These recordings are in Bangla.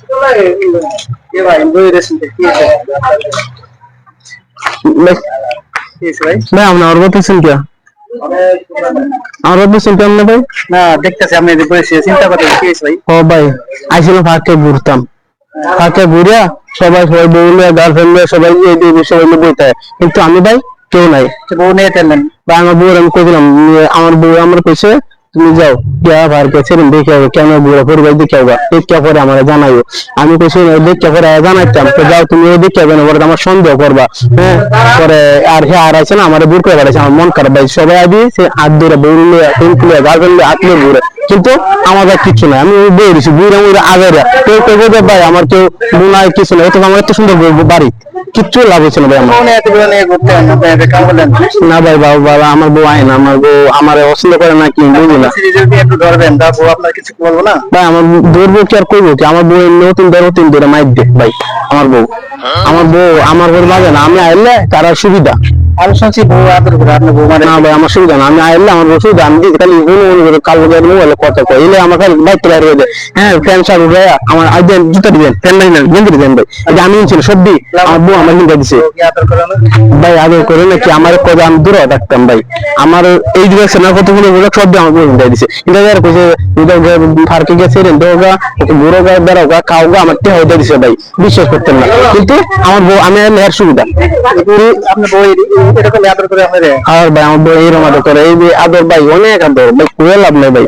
ভাই আপনি আমার বলতেছেন কি? আমার বলতেছেন কেমন ভাই? না দেখতেছি আপনি যে বসে চিন্তা করতেছেন কি ভাই? ও ভাই আইছিলাম ফাঁকে ঘুরতাম। ফাঁকে ঘুরিয়া সবাই সবাই বউলে গার্লফ্রেন্ড সবাই এই এই বিষয় নিয়ে বইতে। কিন্তু আমি ভাই কেউ নাই। বউ নিয়ে তেলেন বা আমার বউর আমি কইছিলাম যে আমার বউ আমার কইছে তুমি যাও কে ছেড়ে দেখে যাব কেন বুড়া পরিবার দেখে যাব দেখে পরে আমার জানাইও। আমি কইছি দেখে পরে জানাইতাম। তো যাও, তুমি দেখে হবে না পরে আমার সন্দেহ করবা। হ্যাঁ পরে আর হে আর আছে না, আমার বুড় করে আমার মন খারাপ। ভাই, সবাই আদি সে হাত ধরে বউ নিয়ে তিন কিলো গার্লফ্রেন্ড হাত নিয়ে ঘুরে। কিন্তু আমার ভাই কিছু নাই। আমি বই দিছি বুড়ে মুড়ে আগের কেউ কেউ বলবে ভাই আমার কেউ বুনাই কিছু নাই। তো আমার এত সুন্দর বাড়ি। কিচ্ছু লাভ হচ্ছে না ভাই আমার। হয় না ভাই বাবা বাবা আমার বউ আয় না আমার বউ আমার পছন্দ করে না? কি বুঝি না একটু ধরবেন তা বউ আপনার কিছু বলব না? ভাই আমার ধরবো কি আর করব কি? আমার বউ নতুন ধরে নতুন ধরে মাইক দে ভাই আমার বউ। আমার বউ আমার বউ লাগে না আমি আইলে তার সুবিধা। আমি শুনছি বউ আদর করে আপনি বউ মানে ভাই আমার সুবিধা না আমি আইলে আমার বউ সুবিধা আমি যদি খালি হুন হুন করে কাল বজায় মোবাইলে কথা কই এলে আমার খালি বাইক তোলা রয়ে হ্যাঁ ফ্যান সার উঠে আমার আজ জুতা দিবেন ফ্যান নাই না গেঞ্জি দিবেন ভাই। এটা আমি ছিল সবদি আমার বউ আমার কিনতে দিছে। বউ আদর করে না ভাই আগে করে নাকি? আমার কবে আমি দূরে থাকতাম ভাই। আমার এই ডিরেকশন না কতগুলো বলে সব আমার বই দিয়ে দিছে। এটা আর কইছে এটা ফারকে গেছে রে দোগা বুড়ো গা বেড়ো গা কাউ গা আমার টেহা দিয়ে দিছে ভাই। বিশ্বাস করতেন না। কিন্তু আমার বউ আমি এর সুবিধা। আপনি বউ এরকম আদর করে আপনার আর ভাই, আমার বউ এইরকম আদর করে। এই যে আদর ভাই, অনেক আদর। ভাই কোয়ে লাভ নেই ভাই।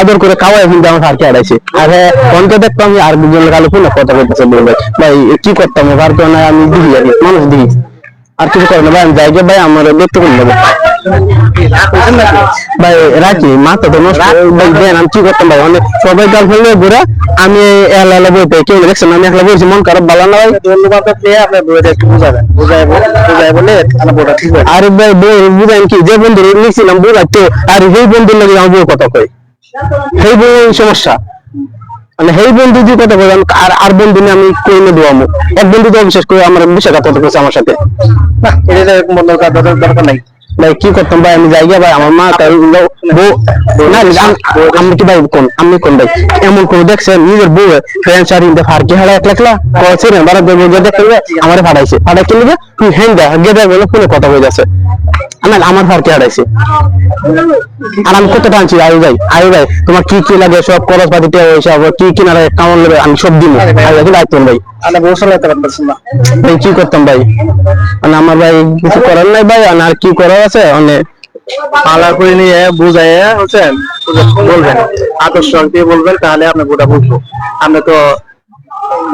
আদর করে খাওয়াই কিন্তু আমার ফারকে আড়াইছে আর হ্যাঁ ফোনকে দেখতাম আর দুজন কালো ফোনে কথা বলে, ভাই ভাই, কি করতাম? ফারকে না, আমি দিই আর মানুষ দিই আর কিছু করে না ভাই, আমি যাই ভাই, আমার দেখতে করে নেব ভাই, রাখি মাথা তো নষ্ট ভাই, আমি কি করতাম, ভাই? অনেক সবাই গাল ফেললে ঘুরে আমি এলা এলা বইতে কেউ দেখছেন আমি একলা বলছি মন খারাপ, ভালো না, ভাই? একটু বুঝাবেন বুঝাই বুঝাই বলে আমার হবে আর ভাই, বই বুঝেন কি? যে বন্ধু লিখছিলাম বুঝাইতো আর সেই বন্ধুর লাগে আমার বউ কথা কই সেই বউ সমস্যা। মানে সেই বন্ধু দিয়ে কথা আমি- আর আর বন্ধু নিয়ে আমি কই না দেবো এক বন্ধু তো বিশেষ করে আমার বিশ্বাসঘাত করছে আমার সাথে। না এটা এরকম বন্ধ দরকার- দরকার নাই। ভাই কি করতাম ভাই? আমি যাই ভাই আমার মা তার বউ না আমি কি ভাই কোন আমি কোন ভাই? এমন করে দেখছে নিজের বউ ফ্রেন্ড আর ইন্দে ফার কি হালা একলা একলা কইছে রে বারা দেব যে দেখতে আমারে ফাড়াইছে ফাড়াই কি লিগে তুই হ্যাং গেদা বলে ফোনে কথা কই যাচ্ছে আমার আমার হারাইছে? আর আমি কত টানছি আই ভাই আই ভাই তোমার কি কি লাগে সব খরচ পাতি কি কি না লাগে কেমন লাগে আমি সব দিব আই ভাই। ভাই কি করতাম ভাই? মানে আমার ভাই কিছু করার নাই ভাই আর কি করার আছে? অনেক পালা করে নিয়ে বুঝাই হচ্ছেন বলবেন আদর্শ দিয়ে বলবেন তাহলে আপনি গোটা বুঝব। আপনি তো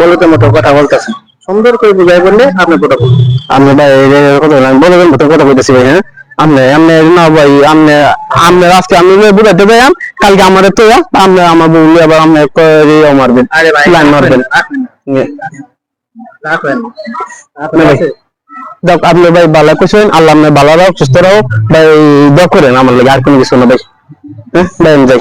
বলতে মতো কথা বলতেছেন সুন্দর করে বুঝাই বললে আপনি গোটা বুঝব আপনি ভাই কথা বললাম বলে কথা কথা বলতেছি ভাই হ্যাঁ? আপনি আপনি না ভাই আপনি আপনি আজকে আমি বুঝাতে ভাই কালকে আমার তো আপনি আমার বউ আবার আপনি মারবেন আরে ভাই লাইন মারবেন। রাখবেন রাখবেন। দেখ আপনি ভাই ভালো করছেন আল্লাহ আপনার ভালো রাখো সুস্থ রাখো ভাই দোয়া করেন আমার লাগে আর কোনো কিছু না ভাই। হ্যাঁ ভাই যাই।